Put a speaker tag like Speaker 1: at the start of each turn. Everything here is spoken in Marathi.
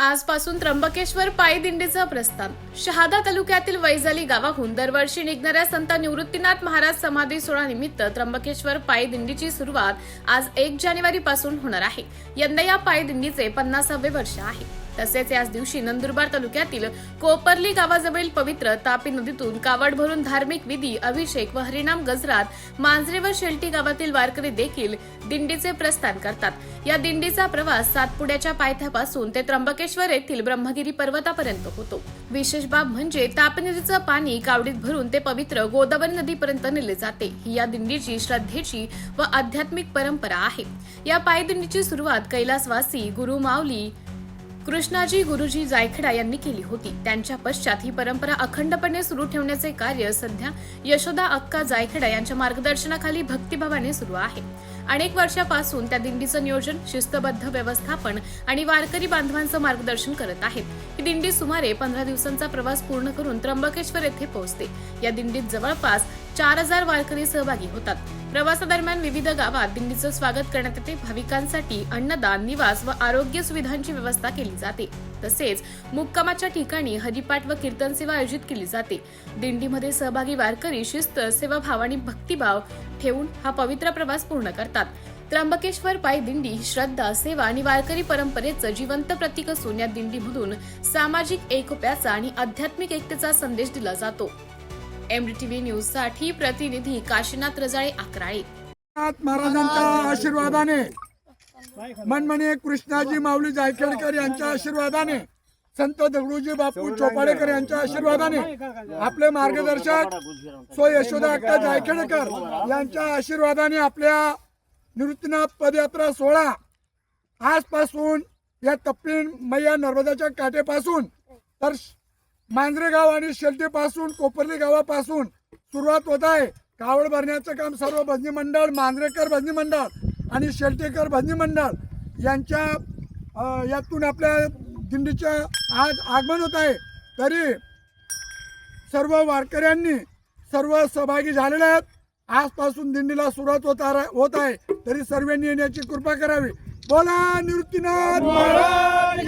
Speaker 1: आजपासून त्र्यंबकेश्वर पायदिंडीचं प्रस्थान. शहादा तालुक्यातील वैजाली गावाहून दरवर्षी निघणाऱ्या संत निवृत्तीनाथ महाराज समाधी सोहळा निमित्त त्र्यंबकेश्वर पायदिंडीची सुरुवात आज एक जानेवारी पासून होणार आहे. यंदा या पायदिंडीचे पन्नासावे वर्ष आहे. तसेच याच दिवशी नंदुरबार तालुक्यातील कोपर्ली गावाजवळील पवित्र तापी नदीतून कावड भरून धार्मिक विधी अभिषेक व हरिनाम गजरात मांजरे व शेलटी गावातील वारकरी देखील दिंडीचे प्रस्थान करतात. या दिंडीचा प्रवास सातपुड्याच्या पायथ्यापासून ते त्र्यंबकेश्वर येथील ब्रह्मगिरी पर्वतापर्यंत होतो. विशेष बाब म्हणजे तापी नदीचं पाणी कावडीत भरून ते पवित्र गोदावरी नदीपर्यंत नेले जाते. ही या दिंडीची श्रद्धेची व आध्यात्मिक परंपरा आहे. या पायदिंडीची सुरुवात कैलासवासी गुरु माऊली कृष्णाजी गुरुजी जायखडा यांनी केली होती. त्यांच्या पश्चात ही परंपरा अखंडपणे सुरू ठेवण्याचे कार्य सध्या यशोदा अक्का जायखडा यांच्या मार्गदर्शनाखाली भक्तिभावाने सुरू आहे. अनेक वर्षापासून त्या दिंडीचं नियोजन शिस्तबद्ध व्यवस्थापन आणि वारकरी बांधवांचं मार्गदर्शन करत आहेत. ही दिंडी सुमारे पंधरा दिवसांचा प्रवास पूर्ण करून त्र्यंबकेश्वर येथे पोहोचते. या दिंडीत जवळपास चार हजार वारकरी सहभागी होतात. प्रवासादरम्यान विविध गावात दिंडीचं स्वागत करण्यात येते. भाविकांसाठी अन्नदान निवास व आरोग्य सुविधांची व्यवस्था केली जाते. तसेच मुक्कामाच्या ठिकाणी हरिपाठ व कीर्तन सेवा आयोजित केली जाते. दिंडीमध्ये सहभागी वारकरी शिस्त सेवाभाव आणि भक्तिभाव ठेवून हा पवित्र प्रवास पूर्ण करतात. त्र्यंबकेश्वर पायी दिंडी ही श्रद्धा सेवा आणि वारकरी परंपरेचं जिवंत प्रतीक असून या दिंडीमधून सामाजिक एकोप्याचा आणि आध्यात्मिक एकतेचा संदेश दिला जातो. एमडीटीव्ही न्यूजसाठी प्रतिनिधी काशीनाथ रजाळे अकराळे.
Speaker 2: महाराजांच्या आशीर्वादाने मनमणे कृष्णाजी माऊली जायखेडकर यांच्या आशीर्वादाने संत दगडूजी बापू चोपाडेकर यांच्या आशीर्वादाने आपले मार्गदर्शक सो यशोदा अक्का जायखेडकर यांच्या आशीर्वादाने आपल्या निवृत्तीनाथ पदयात्रा सोहळा आजपासून या तप्पीन मैया नर्मदाच्या काठेपासून तर मांजरेगाव आणि शेलटेपासून कोपर्ली गावापासून सुरुवात होत आहे. कावड भरण्याचं काम सर्व भजनी मंडळ मांजरेकर भजनी मंडळ आणि शेलटेकर भजनी मंडळ यांच्या यातून आपल्या दिंडीच्या आज आगमन होत आहे. तरी सर्व वारकऱ्यांनी सर्व सहभागी झालेले आहेत. आजपासून दिंडीला सुरुवात होत होत आहे. तरी सर्वांनी येण्याची कृपा करावी. बोला निवृत्तीनाथ महाराज